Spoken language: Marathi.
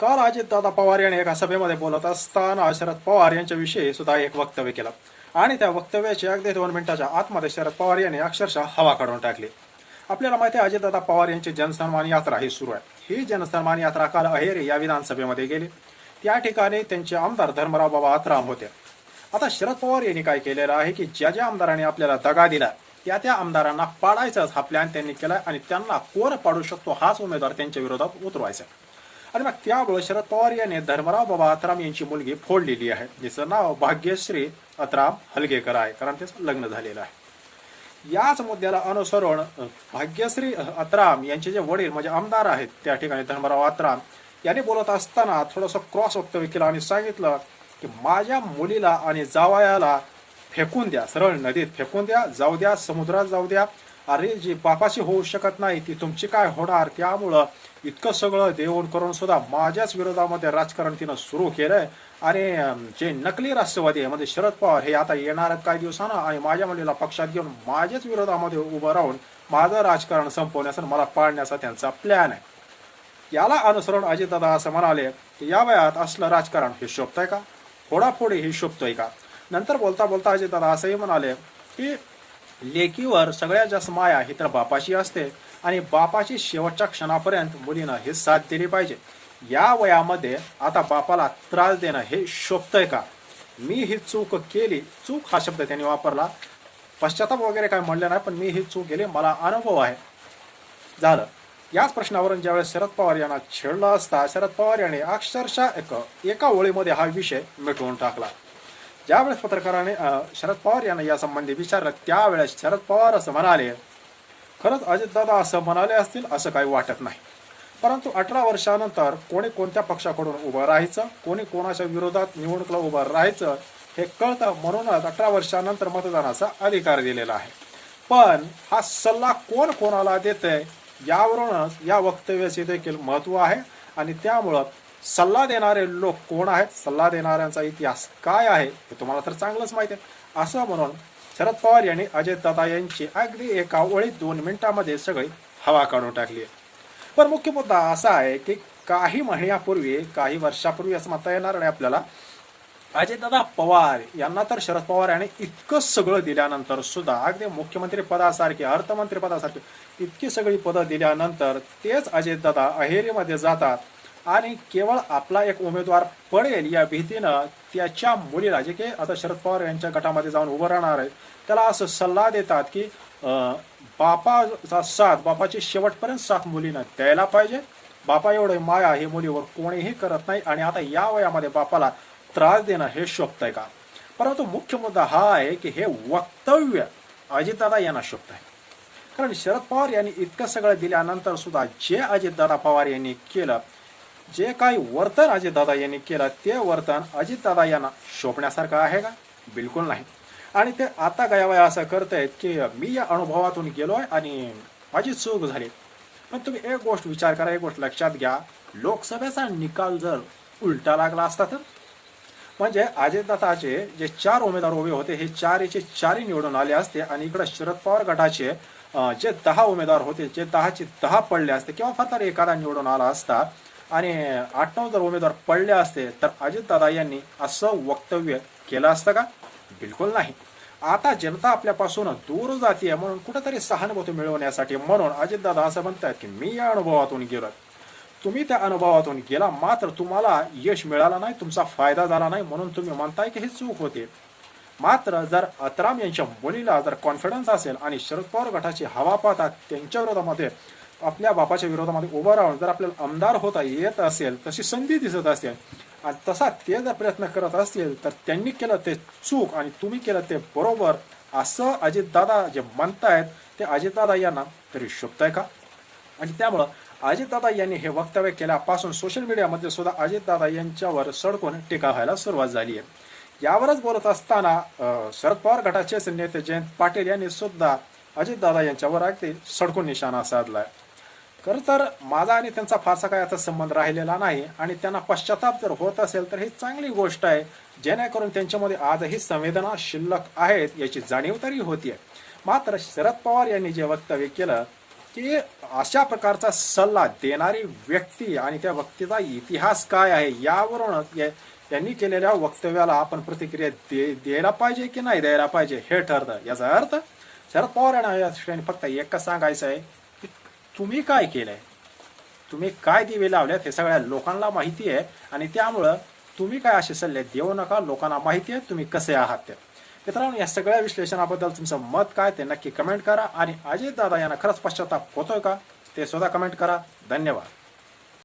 काल अजितदादा पवार यांनी एका सभेमध्ये बोलत असताना शरद पवार यांच्याविषयी सुद्धा एक वक्तव्य केलं. आणि त्या वक्तव्याची अगदी दोन मिनिटाच्या आतमध्ये शरद पवार यांनी अक्षरशः हवा काढून टाकली. आपल्याला माहिती आहे अजितदादा पवार यांची जनसन्मान यात्रा ही सुरू आहे. ही जनसन्मान यात्रा काल अहेरी या विधानसभेमध्ये गेली. त्या ठिकाणी त्यांचे आमदार धर्मराव बाबा आत्राम होते. आता शरद पवार यांनी काय केलेलं आहे की ज्या ज्या आमदारांनी आपल्याला दगा दिला त्या त्या आमदारांना पाडायचाच हा प्लॅन त्यांनी केला आणि त्यांना कोण पाडू शकतो हाच उमेदवार त्यांच्या विरोधात उतरवायचा आणि मग त्यामुळे शरद पवार यांनी धर्मराव बाबा अतराम यांची मुलगी फोडलेली आहे जिचं नाव भाग्यश्री अतराम हलगेकर आहे कारण त्याचं लग्न झालेलं आहे. याच मुद्द्याला अनुसरून भाग्यश्री अतराम यांचे जे वडील म्हणजे आमदार आहेत त्या ठिकाणी धर्मराव अत्राम यांनी बोलत असताना थोडंसं क्रॉस वक्तव्य केलं आणि सांगितलं की माझ्या मुलीला आणि जावयाला फेकून द्या सरळ नदीत फेकून द्या जाऊ द्या समुद्रात जाऊ द्या. अरे जी बापाशी होऊ शकत नाही ती तुमची काय होणार? त्यामुळं इतकं सगळं देऊन करून सुद्धा माझ्याच विरोधामध्ये राजकारण तिनं सुरू केलंय. आणि जे नकली राष्ट्रवादी आहे म्हणजे शरद पवार हे आता येणार आहेत काही दिवसानं आणि माझ्या मुलीला पक्षात घेऊन माझ्याच विरोधामध्ये उभं राहून माझं राजकारण संपवण्याचा मला पाळण्याचा त्यांचा प्लॅन आहे. याला अनुसरून अजितदादा असं म्हणाले की या वयात असलं राजकारण हे शोभतंय का? फोडाफोडी हे शोभतोय का? नंतर बोलता बोलता अजितदादा असंही म्हणाले की लेकीवर सगळ्यात जास्त माया ही तर बापाची असते. आणि बापाची शेवटच्या क्षणापर्यंत मुलीनं हे साथ दिली पाहिजे. या वयामध्ये आता बापाला त्रास देणं हे शोभतंय का? मी ही चूक केली. चूक हा शब्द त्यांनी वापरला. पश्चाताप वगैरे काय म्हणलं नाही पण मी ही चूक केली. मला अनुभव आहे. झालं. याच प्रश्नावरून ज्यावेळेस शरद पवार यांना छेडलं असता शरद पवार यांनी अक्षरशः एक एका ओळीमध्ये हा विषय मिटवून टाकला. ज्यावेळेस पत्रकाराने शरद पवार यांना या संबंधी विचारलं त्यावेळेस शरद पवार असं म्हणाले खरंच अजितदादा असं म्हणाले असतील असं काही वाटत नाही. परंतु अठरा वर्षानंतर कोणी कोणत्या पक्षाकडून उभं राहायचं कोणी कोणाच्या विरोधात निवडणुकीला उभं राहायचं हे कळतं म्हणूनच अठरा वर्षानंतर मतदानाचा अधिकार दिलेला आहे. पण हा सल्ला कोण कोणाला देतंय यावरूनच या वक्तव्याचे देखील महत्त्व आहे आणि त्यामुळं सल्ला देणारे लोक कोण आहेत सल्ला देणाऱ्यांचा इतिहास काय आहे हे तुम्हाला तर चांगलंच माहिती आहे. असं म्हणून शरद पवार यांनी अजय दादा यांची अगदी एका ओळीत दोन मिनिटांमध्ये सगळी हवा काढून टाकली आहे. पण मुख्य मुद्दा असा आहे की काही महिन्यापूर्वी काही वर्षापूर्वी असं म्हणता येणार नाही आपल्याला. अजयदादा पवार यांना तर शरद पवार यांनी इतकं सगळं दिल्यानंतर सुद्धा अगदी मुख्यमंत्री पदासारखे अर्थमंत्री पदासारखे इतकी सगळी पदं दिल्यानंतर तेच अजयदादा अहेरीमध्ये जातात. आणि केवळ आपला एक उमेदवार पडेल या भीतीनं त्याच्या मुलीला जे की आता शरद पवार यांच्या गटामध्ये जाऊन उभं राहणार आहे त्याला असं सल्ला देतात की बापाचा साथ बापाची शेवटपर्यंत साथ मुलीनं द्यायला पाहिजे. बापा एवढे माया हे मुलीवर कोणीही करत नाही आणि आता या वयामध्ये बापाला त्रास देणं हे शोभतंय का? परंतु मुख्य मुद्दा हा आहे की हे वक्तव्य अजितदादा यांना शोभत आहे कारण शरद पवार यांनी इतकं सगळं दिल्यानंतर सुद्धा जे अजितदादा पवार यांनी केलं जे काही वर्तन अजितदादा यांनी केलं ते वर्तन अजितदादा यांना शोभण्यासारखं आहे का? बिलकुल नाही. आणि ते आता गयावया असं करतायत की मी या अनुभवातून गेलो आहे आणि माझी चूक झाली. पण तुम्ही एक गोष्ट विचार करा एक गोष्ट लक्षात घ्या. लोकसभेचा निकाल जर उलटा लागला असता तर? म्हणजे अजितदादाचे जे चार उमेदवार उभे होते हे चारीचे चारही निवडून आले असते आणि इकडे शरद पवार गटाचे जे दहा उमेदवार होते जे दहाचे दहा पडले असते किंवा फार तर एखादा निवडून आला असता आणि आठ नऊ जर उमेदवार पडले असते तर अजितदादा यांनी असं वक्तव्य केलं असतं का? बिलकुल नाही. आता जनता आपल्यापासून दूर जाते म्हणून कुठेतरी सहानुभूती मिळवण्यासाठी म्हणून अजितदादा असं म्हणतात की मी या अनुभवातून गेलो तुम्ही त्या अनुभवातून गेला मात्र तुम्हाला यश मिळाला नाही तुमचा फायदा झाला नाही म्हणून तुम्ही म्हणताय की हे चूक होते. मात्र जर अतराम यांच्या मुलीला जर कॉन्फिडन्स असेल आणि शरद पवार गटाची हवा पाहतात त्यांच्या विरोधामध्ये आपल्या बापाच्या विरोधामध्ये उभं राहून जर आपल्याला आमदार होता येत असेल तशी संधी दिसत असेल आणि तसा ते जर प्रयत्न करत असतील तर त्यांनी केलं ते चूक आणि तुम्ही केलं ते बरोबर असं अजितदादा जे म्हणतायत ते अजितदादा यांना तरी शोभतंय का? आणि त्यामुळं अजितदादा यांनी हे वक्तव्य केल्यापासून सोशल मीडियामध्ये सुद्धा अजितदादा यांच्यावर सडकून टीका व्हायला सुरुवात झाली आहे. यावरच बोलत असताना शरद पवार गटाचे नेते जयंत पाटील यांनी सुद्धा अजितदादा यांच्यावर अगदी सडकून निशाणा साधला आहे खरं तर माझा आणि त्यांचा फारसा काय आता संबंध राहिलेला नाही आणि त्यांना पश्चाताप जर होत असेल तर ही चांगली गोष्ट आहे जेणेकरून त्यांच्यामध्ये आजही संवेदना शिल्लक आहेत याची जाणीव तरी होतीये. मात्र शरद पवार यांनी जे वक्तव्य केलं की अशा प्रकारचा सल्ला देणारी व्यक्ती आणि त्या व्यक्तीचा इतिहास काय आहे यावरूनच त्यांनी यांनी केलेल्या वक्तव्याला आपण प्रतिक्रिया दे द्यायला पाहिजे की नाही द्यायला पाहिजे हे ठरतं. याचा अर्थ शरद पवार यांना या ठिकाणी फक्त एकच सांगायचं आहे तुम्ही काय केलंय? तुम्ही काय दिवे लावल्यात हे सगळ्या लोकांना माहिती आहे आणि त्यामुळं तुम्ही काय असे सल्ले देऊ नका लोकांना माहिती आहे तुम्ही कसे आहात ते. मित्रांनो या सगळ्या विश्लेषणाबद्दल तुमचं मत काय ते नक्की कमेंट करा आणि अजित दादा यांना खरंच पश्चाताप होतोय का ते स्वतः कमेंट करा. धन्यवाद.